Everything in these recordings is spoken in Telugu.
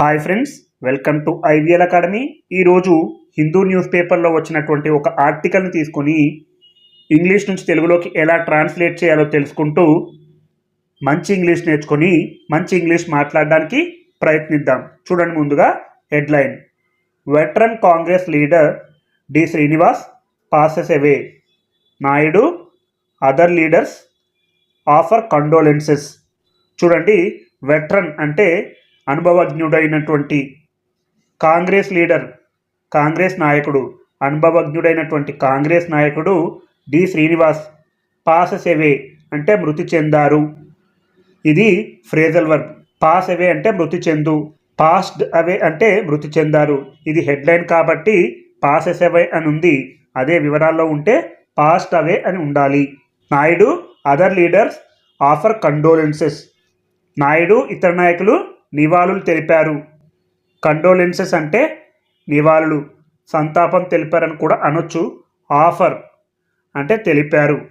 Hi friends welcome to IVL academy. ఈరోజు హిందూ న్యూస్ పేపర్లో వచ్చినటువంటి ఒక ఆర్టికల్ని తీసుకొని ఇంగ్లీష్ నుంచి తెలుగులోకి ఎలా ట్రాన్స్లేట్ చేయాలో తెలుసుకుంటూ మంచి ఇంగ్లీష్ నేర్చుకొని మంచి ఇంగ్లీష్ మాట్లాడడానికి ప్రయత్నిద్దాం. చూడండి ముందుగా headline. Veteran Congress leader D Srinivas passes away Naidu other leaders offer condolences చూడండి వెటరన్ అంటే అనుభవజ్ఞుడైనటువంటి కాంగ్రెస్ లీడర్ కాంగ్రెస్ నాయకుడు అనుభవజ్ఞుడైనటువంటి కాంగ్రెస్ నాయకుడు డి. శ్రీనివాస్ పాసెస్ అవే అంటే మృతి చెందారు. ఇది ఫ్రేజల్ వర్బ్. పాస్ అవే అంటే మృతి చెందు. పాస్డ్ అవే అంటే మృతి చెందారు. ఇది హెడ్లైన్ కాబట్టి పాసెస్ అవే అని ఉంది. అదే వివరాల్లో ఉంటే పాస్ట్ అవే అని ఉండాలి. Naidu other leaders offer condolences. Naidu ఇతర నాయకులు నివాళులు తెలిపారు. కండోలెన్సెస్ అంటే నివాళులు. సంతాపం తెలిపారని కూడా అనొచ్చు. ఆఫర్ అంటే తెలిపారు.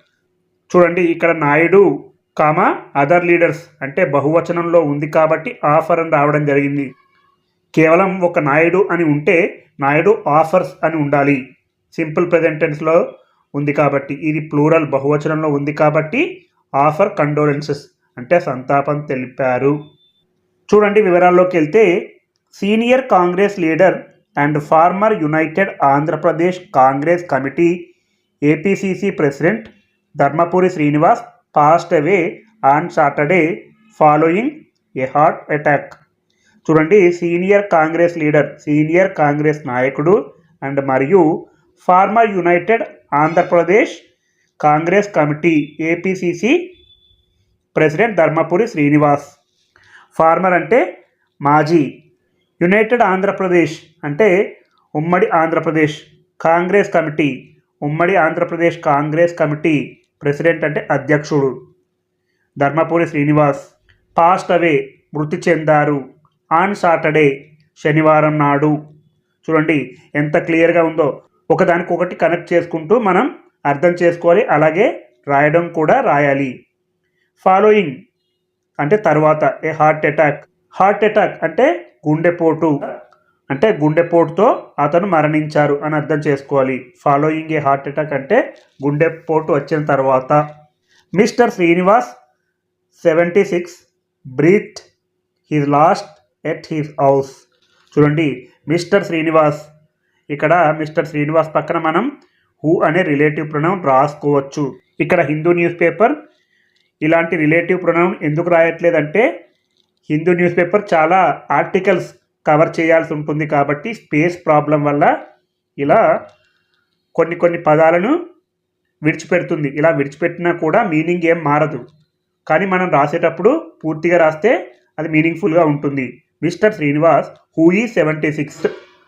చూడండి ఇక్కడ నాయుడు కామ అదర్ లీడర్స్ అంటే బహువచనంలో ఉంది కాబట్టి ఆఫర్ అని రావడం జరిగింది. కేవలం ఒక నాయుడు అని ఉంటే నాయుడు ఆఫర్స్ అని ఉండాలి. సింపుల్ ప్రెజెంటెన్స్లో ఉంది కాబట్టి ఇది ప్లూరల్ బహువచనంలో ఉంది కాబట్టి ఆఫర్ కండోలెన్సెస్ అంటే సంతాపం తెలిపారు. చూడండి వివరాల్లోకి వెళ్తే senior Congress leader and former united Andhra Pradesh Congress committee APCC president Dharmapuri Srinivas passed away on Saturday following a heart attack చూడండి senior Congress leader senior Congress నాయకుడు అండ్ మరియు former united Andhra Pradesh Congress committee APCC president Dharmapuri Srinivas. Former అంటే మాజీ యునైటెడ్ ఆంధ్రప్రదేశ్ అంటే ఉమ్మడి ఆంధ్రప్రదేశ్ కాంగ్రెస్ కమిటీ. ఉమ్మడి ఆంధ్రప్రదేశ్ కాంగ్రెస్ కమిటీ ప్రెసిడెంట్ అంటే అధ్యక్షుడు. ధర్మపురి శ్రీనివాస్ పాస్ట్ అవే మృతి చెందారు. ఆన్ సాటర్డే శనివారం నాడు. చూడండి ఎంత క్లియర్గా ఉందో. ఒకదానికొకటి కనెక్ట్ చేసుకుంటూ మనం అర్థం చేసుకోవాలి అలాగే రాయడం కూడా రాయాలి. ఫాలోయింగ్ అంటే తర్వాత a heart attack? Heart attack అంటే గుండెపోటు. అంటే గుండెపోటుతో అతను మరణించారు అని అర్థం చేసుకోవాలి. ఫాలోయింగ్ ఏ హార్ట్ అటాక్ అంటే గుండెపోటు వచ్చిన తర్వాత. Mr Srinivas seventy six breathe his last at his house. చూడండి మిస్టర్ శ్రీనివాస్ ఇక్కడ మిస్టర్ శ్రీనివాస్ పక్కన మనం హూ అనే రిలేటివ్ ప్రణం రాసుకోవచ్చు. ఇక్కడ హిందూ న్యూస్ పేపర్ ఇలాంటి రిలేటివ్ ప్రొనౌన్ ఎందుకు రాయట్లేదంటే హిందూ న్యూస్ పేపర్ చాలా ఆర్టికల్స్ కవర్ చేయాల్సి ఉంటుంది కాబట్టి స్పేస్ ప్రాబ్లం వల్ల ఇలా కొన్ని కొన్ని పదాలను విడిచిపెడుతుంది. ఇలా విడిచిపెట్టినా కూడా మీనింగ్ ఏం మారదు. కానీ మనం రాసేటప్పుడు పూర్తిగా రాస్తే అది మీనింగ్ఫుల్గా ఉంటుంది. Mr Srinivas who is seventy six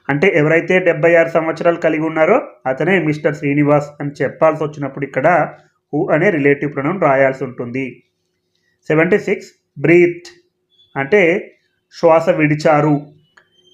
అంటే ఎవరైతే డెబ్బై ఆరు సంవత్సరాలు కలిగి ఉన్నారో అతనే మిస్టర్ శ్రీనివాస్ అని చెప్పాల్సి వచ్చినప్పుడు ఇక్కడ హూ అనే రిలేటివ్ ప్రొనౌన్ రాయాల్సి ఉంటుంది. సెవెంటీ సిక్స్ బ్రీత్ అంటే శ్వాస విడిచారు.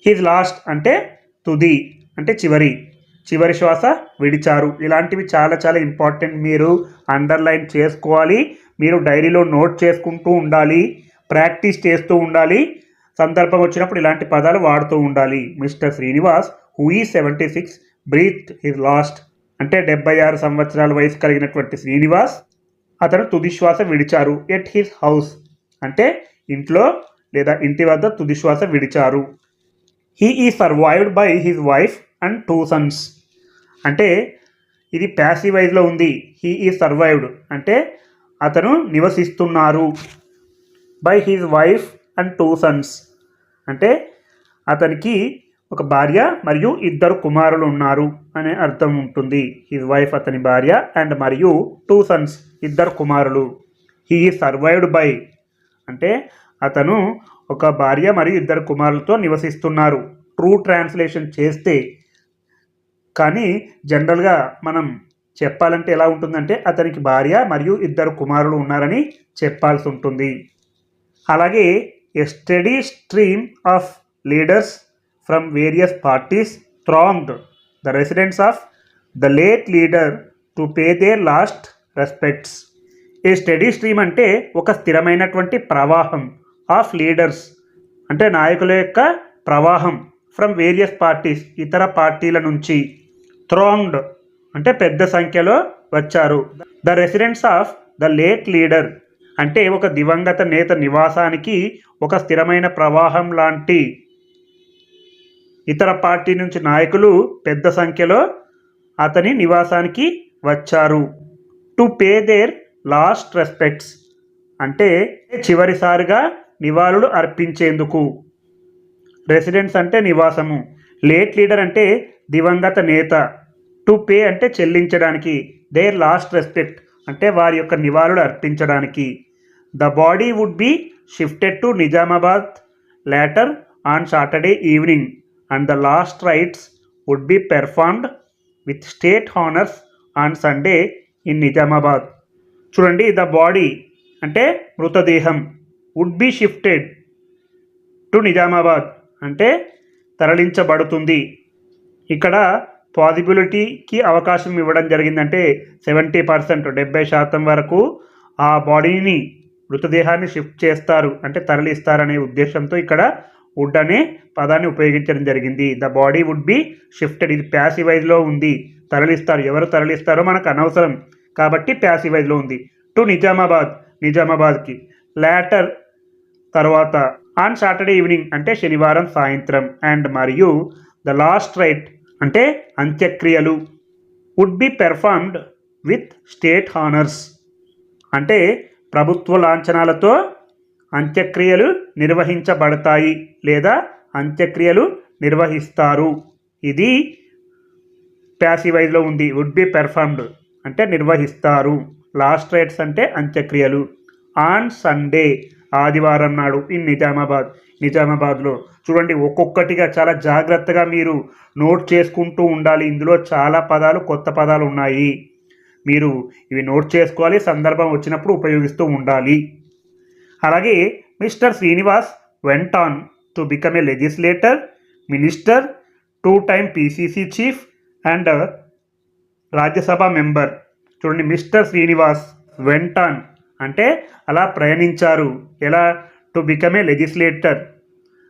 హిజ్ లాస్ట్ అంటే తుది అంటే చివరి. చివరి శ్వాస విడిచారు. ఇలాంటివి చాలా చాలా ఇంపార్టెంట్ మీరు అండర్లైన్ చేసుకోవాలి. మీరు డైరీలో నోట్ చేసుకుంటూ ఉండాలి. ప్రాక్టీస్ చేస్తూ ఉండాలి. సందర్భం వచ్చినప్పుడు ఇలాంటి పదాలు వాడుతూ ఉండాలి. Mr Srinivas who is seventy six breathe his last అంటే డెబ్బై ఆరు సంవత్సరాల వయసు కలిగినటువంటి శ్రీనివాస్ అతను తుదిశ్వాస విడిచారు ఎట్ హిస్ హౌస్ అంటే ఇంట్లో లేదా ఇంటి వద్ద తుదిశ్వాస విడిచారు. He is survived by his wife and two sons అంటే ఇది ప్యాసివైజ్లో ఉంది. హీ ఈ సర్వైవ్డ్ అంటే అతను నివసిస్తున్నారు by his wife and two sons అంటే అతనికి ఒక భార్య మరియు ఇద్దరు కుమారులు ఉన్నారు అనే అర్థం ఉంటుంది. హిజ్ వైఫ్ అతని భార్య అండ్ మరియు టూ సన్స్ ఇద్దరు కుమారులు. హీ సర్వైవ్డ్ బై అంటే అతను ఒక భార్య మరియు ఇద్దరు కుమారులతో నివసిస్తున్నారు. ట్రూ ట్రాన్స్లేషన్ చేస్తే కానీ జనరల్గా మనం చెప్పాలంటే ఎలా ఉంటుందంటే అతనికి భార్య మరియు ఇద్దరు కుమారులు ఉన్నారని చెప్పాల్సి ఉంటుంది. అలాగే a steady stream of leaders from various parties thronged the residents of the late leader to pay their last respects a steady stream అంటే ఒక స్థిరమైనటువంటి ప్రవాహం ఆఫ్ లీడర్స్ అంటే నాయకుల యొక్క ప్రవాహం ఫ్రమ్ వేరియస్ పార్టీస్ ఇతర పార్టీల నుంచి థ్రాంగ్డ్ అంటే పెద్ద సంఖ్యలో వచ్చారు. The residents of the late leader అంటే ఒక దివంగత నేత నివాసానికి ఒక స్థిరమైన ప్రవాహం లాంటి ఇతర పార్టీ నుంచి నాయకులు పెద్ద సంఖ్యలో అతని నివాసానికి వచ్చారు. To pay their last respects అంటే చివరిసారిగా నివాళులు అర్పించేందుకు. రెసిడెన్స్ అంటే నివాసము. లేట్ లీడర్ అంటే దివంగత నేత. టు పే అంటే చెల్లించడానికి. దేర్ లాస్ట్ రెస్పెక్ట్ అంటే వారి యొక్క నివాళులు అర్పించడానికి. The body would be shifted to Nizamabad later on Saturday evening. And the last rites would be performed with state honours on Sunday in Nizamabad చూడండి ద బాడీ అంటే మృతదేహం would be shifted to Nizamabad అంటే తరలించబడుతుంది. ఇక్కడ పాసిబిలిటీకి అవకాశం ఇవ్వడం జరిగిందంటే సెవెంటీ పర్సెంట్ డెబ్బై శాతం వరకు ఆ బాడీని మృతదేహాన్ని షిఫ్ట్ చేస్తారు అంటే తరలిస్తారనే ఉద్దేశంతో ఇక్కడ వుడ్ అనే పదాన్ని ఉపయోగించడం జరిగింది. The body would be shifted. ఇది ప్యాసివైజ్లో ఉంది. తరలిస్తారు. ఎవరు తరలిస్తారో మనకు అనవసరం. కాబట్టి ప్యాసివైజ్లో ఉంది. టు నిజామాబాద్. నిజామాబాద్కి. లాటర్ తర్వాత ఆన్ సాటర్డే ఈవినింగ్ అంటే శనివారం సాయంత్రం. అండ్ మరియు ద లాస్ట్ రైట్ అంటే అంత్యక్రియలు. Would be performed with state honours. అంటే ప్రభుత్వ లాంఛనాలతో అంత్యక్రియలు నిర్వహించబడతాయి లేదా అంత్యక్రియలు నిర్వహిస్తారు. ఇది ప్యాసివైజ్లో ఉంది. వుడ్ బి పెర్ఫార్మ్డ్ అంటే నిర్వహిస్తారు. లాస్ట్ రైట్స్ అంటే అంత్యక్రియలు. ఆన్ సండే ఆదివారం నాడు ఇన్ నిజామాబాద్. నిజామాబాద్లో. చూడండి ఒక్కొక్కటిగా చాలా జాగ్రత్తగా మీరు నోట్ చేసుకుంటూ ఉండాలి. ఇందులో చాలా పదాలు కొత్త పదాలు ఉన్నాయి. మీరు ఇవి నోట్ చేసుకోవాలి సందర్భం వచ్చినప్పుడు ఉపయోగిస్తూ ఉండాలి. అలాగే Mr Srinivas went on to become a legislator minister two time PCC chief and Rajya Sabha member చూడండి మిస్టర్ శ్రీనివాస్ వెంట్ ఆన్ అంటే అలా ప్రయాణించారు. ఎలా? టు బికమ్ ఏ లెజిస్లేటర్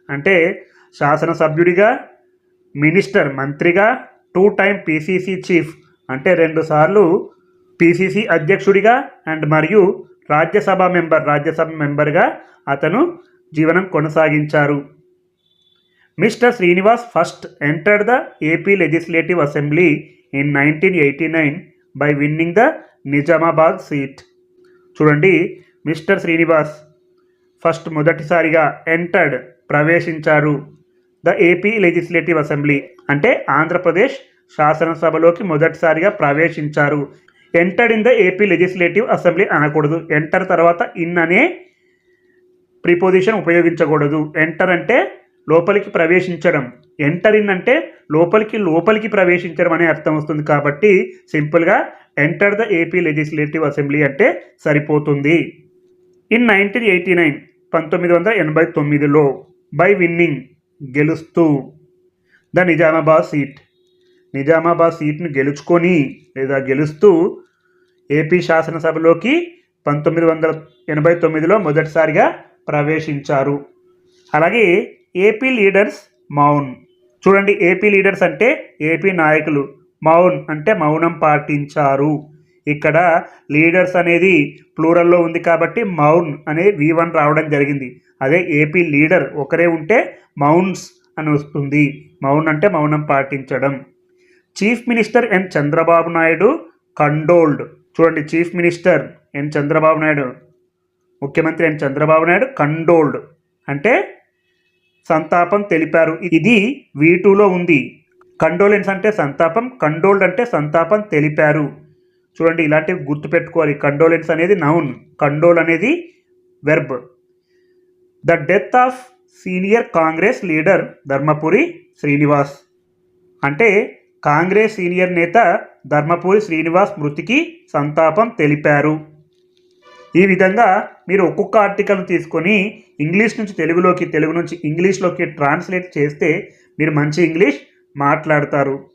అంటే శాసనసభ్యుడిగా మినిస్టర్ మంత్రిగా టూ టైం పీసీసీ చీఫ్ అంటే రెండుసార్లు పీసీసీ అధ్యక్షుడిగా అండ్ మరియు రాజ్యసభ మెంబర్ రాజ్యసభ మెంబర్గా అతను జీవనం కొనసాగించారు. Mr Srinivas first entered the AP legislative assembly in nineteen eighty nine by winning the Nizamabad seat. చూడండి మిస్టర్ శ్రీనివాస్ ఫస్ట్ మొదటిసారిగా ఎంటర్డ్ ప్రవేశించారు ద ఏపీ లెజిస్లేటివ్ అసెంబ్లీ. అంటే ఆంధ్రప్రదేశ్ శాసనసభలోకి మొదటిసారిగా ప్రవేశించారు. Entered in the AP legislative assembly అనకూడదు. ఎంటర్ తర్వాత ఇన్ అనే ప్రిపోజిషన్ ఉపయోగించకూడదు. ఎంటర్ అంటే లోపలికి ప్రవేశించడం. ఎంటర్ ఇన్ అంటే లోపలికి లోపలికి ప్రవేశించడం అనే అర్థం వస్తుంది కాబట్టి సింపుల్గా enter the AP legislative assembly అంటే సరిపోతుంది. ఇన్ నైన్టీన్ ఎయిటీ నైన్ పంతొమ్మిది వందల ఎనభై తొమ్మిదిలో బై విన్నింగ్ గెలుస్తూ ద నిజామాబాద్ సీట్ నిజామాబాద్ సీట్ను గెలుచుకొని లేదా గెలుస్తూ ఏపీ శాసనసభలోకి పంతొమ్మిది వందల ఎనభై తొమ్మిదిలో మొదటిసారిగా ప్రవేశించారు. అలాగే ఏపీ లీడర్స్ మౌన్. చూడండి ఏపీ లీడర్స్ అంటే ఏపీ నాయకులు. మౌన్ అంటే మౌనం పాటించారు. ఇక్కడ లీడర్స్ అనేది ప్లూరల్లో ఉంది కాబట్టి మౌన్ అనే వి వన్ రావడం జరిగింది. అదే ఏపీ లీడర్ ఒకరే ఉంటే మౌన్స్ అని వస్తుంది. మౌన్ అంటే మౌనం పాటించడం. Chief minister N Chandrababu Naidu condoled. చూడండి chief minister N Chandrababu Naidu. ముఖ్యమంత్రి ఎన్ చంద్రబాబు నాయుడు కండోల్డ్. అంటే సంతాపం తెలిపారు. ఇది వీ టూలో ఉంది కండోలెన్స్ అంటే సంతాపం కండోల్డ్ అంటే సంతాపం తెలిపారు. చూడండి ఇలాంటివి గుర్తుపెట్టుకోవాలి కండోలెన్స్ అనేది నౌన్. కండోల్ అనేది verb. The death of senior Congress leader Dharmapuri Srinivas. అంటే కాంగ్రెస్ సీనియర్ నేత ధర్మపురి శ్రీనివాస్ మృతికి సంతాపం తెలిపారు. ఈ విధంగా మీరు ఒక్కొక్క ఆర్టికల్ తీసుకొని ఇంగ్లీష్ నుంచి తెలుగులోకి తెలుగు నుంచి ఇంగ్లీష్లోకి ట్రాన్స్లేట్ చేస్తే మీరు మంచి ఇంగ్లీష్ మాట్లాడతారు.